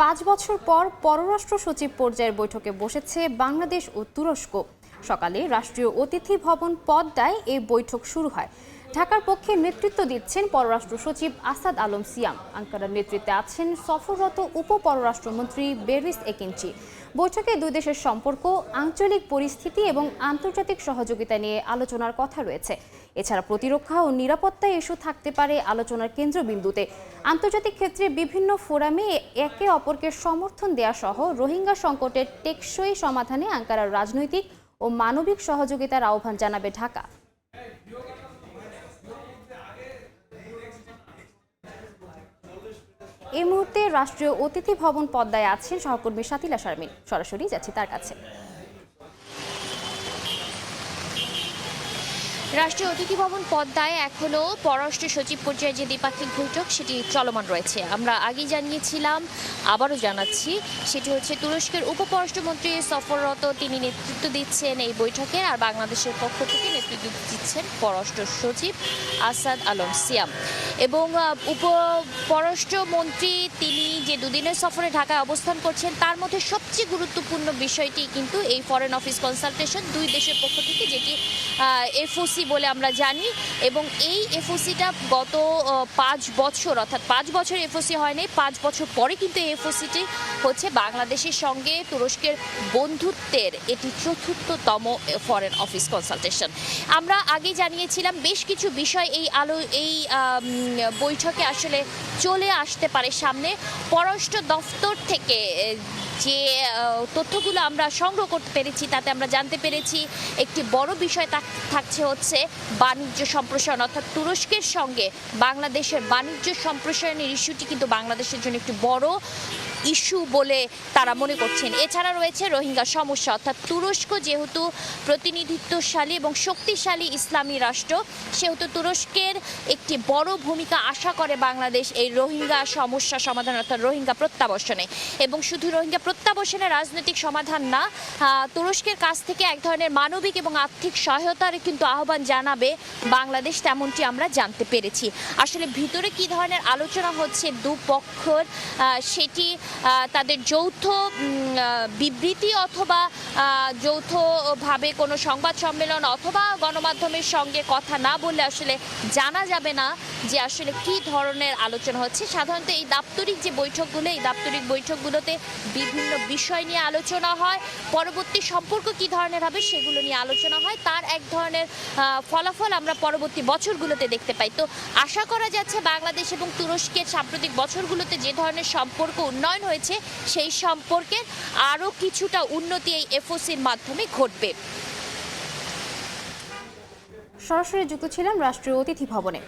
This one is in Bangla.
পাঁচ বছর পর পররাষ্ট্র সচিব পর্যায়ের বৈঠকে বসেছে বাংলাদেশ ও তুরস্ক। সকালে রাষ্ট্রীয় অতিথি ভবন পদ্মায় এই বৈঠক শুরু হয়। ঢাকার পক্ষে নেতৃত্ব দিচ্ছেন পররাষ্ট্র সচিব আসাদ আলম সিয়াম। আঙ্কারার নেতৃত্বে আছেন সফররত উপ পররাষ্ট্রমন্ত্রী বেরিস একিনচি। বৈঠকে দুই দেশের সম্পর্ক, আঞ্চলিক পরিস্থিতি এবং আন্তর্জাতিক সহযোগিতা নিয়ে আলোচনার কথা রয়েছে। এছাড়া প্রতিরক্ষা ও নিরাপত্তা ইস্যু থাকতে পারে আলোচনার কেন্দ্রবিন্দুতে। আন্তর্জাতিক ক্ষেত্রে বিভিন্ন ফোরামে একে অপরকে সমর্থন দেয়া সহ রোহিঙ্গা সংকটের টেকসই সমাধানে আঙ্কারার রাজনৈতিক ও মানবিক সহযোগিতার আহ্বান জানাবে ঢাকা। এই মুহূর্তে রাষ্ট্রীয় অতিথি ভবন পদ্মায় আছেন সহকর্মী সাতিলা শারমিন। সরাসরি যাচ্ছি তার কাছে। রাষ্ট্রীয় অতিথি ভবন পদ্মায় এখনও পররাষ্ট্র সচিব পর্যায়ে যে দ্বিপাক্ষিক বৈঠক, সেটি চলমান রয়েছে। আমরা আগেই জানিয়েছিলাম, আবারও জানাচ্ছি, সেটি হচ্ছে তুরস্কের উপপররাষ্ট্রমন্ত্রী সফররত তিনি নেতৃত্ব দিচ্ছেন এই বৈঠকে আর বাংলাদেশের পক্ষ থেকে নেতৃত্ব দিচ্ছেন পররাষ্ট্র সচিব আসাদ আলম সিয়াম। এবং উপ পররাষ্ট্রমন্ত্রী তিনি যে দুদিনের সফরে ঢাকায় অবস্থান করছেন, তার মধ্যে সবচেয়ে গুরুত্বপূর্ণ বিষয়টি কিন্তু এই ফরেন অফিস কনসালটেশন দুই দেশের পক্ষ থেকে যেটি এফওসি বলে আমরা জানি। এবং এই এফওসিটা গত পাঁচ বছর, অর্থাৎ পাঁচ বছর এফওসি হয়নি, পাঁচ বছর পরে কিন্তু এফওসিটি হচ্ছে বাংলাদেশের সঙ্গে তুরস্কের বন্ধুত্বের এটি চতুর্থতম ফরেন অফিস কনসালটেশন আমরা আগে জানিয়েছিলাম বেশ কিছু বিষয় এই আলো, এই বৈঠকে আসলে চলে আসতে পারে সামনে। পররাষ্ট্র দফতর থেকে যে তথ্যগুলো আমরা সংগ্রহ করতে পেরেছি, তাতে আমরা জানতে পেরেছি একটি বড় বিষয় থাক- থাকছে হচ্ছে বাণিজ্য সম্প্রসারণ, অর্থাৎ তুরস্কের সঙ্গে বাংলাদেশের বাণিজ্য সম্প্রসারণের ইস্যুটি কিন্তু বাংলাদেশের জন্য একটি বড় ইস্যু বলে তারা মনে করছেন। এছাড়া রয়েছে রোহিঙ্গা সমস্যা, অর্থাৎ তুরস্ক যেহেতু প্রতিনিধিত্বশালী এবং শক্তিশালী ইসলামী রাষ্ট্র, সেহেতু তুরস্কের একটি বড় ভূমিকা আশা করে বাংলাদেশ এই রোহিঙ্গা সমস্যা সমাধান, অর্থাৎ রোহিঙ্গা প্রত্যাবর্ষণে এবং শুধু রোহিঙ্গা প্রত্যাবর্ষণে রাজনৈতিক সমাধান না। তুরস্কের কাছ থেকে এক ধরনের মানবিক এবং আর্থিক সহায়তার কিন্তু আহ্বান জানাবে বাংলাদেশ, তেমনটি আমরা জানতে পেরেছি। আসলে ভিতরে কি ধরনের আলোচনা হচ্ছে দুপক্ষর? সেটি তাদের যৌথ বিবৃতি অথবা যৌথভাবে কোনো সংবাদ সম্মেলন অথবা গণমাধ্যমের সঙ্গে কথা না বললে আসলে জানা যাবে না যে আসলে কি ধরনের আলোচনা হচ্ছে। সাধারণত এই দাপ্তরিক যে বৈঠকগুলো, এই দাপ্তরিক বৈঠকগুলোতে বিভিন্ন বিষয় নিয়ে আলোচনা হয়। পরবর্তী সম্পর্ক কি ধরনের হবে সেগুলো নিয়ে আলোচনা হয়। তার এক ধরনের ফলাফল আমরা পরবর্তী বছরগুলোতে দেখতে পাই। তো আশা করা যাচ্ছে বাংলাদেশ এবং তুরস্কের সাম্প্রতিক বছরগুলোতে যে ধরনের সম্পর্ক উন্নয়ন হয়েছে, সেই সম্পর্কের আরও কিছুটা উন্নতি এই এফওসির মাধ্যমে ঘটবে। সরাসরি যুক্ত ছিলাম রাষ্ট্রীয় অতিথি ভবনে।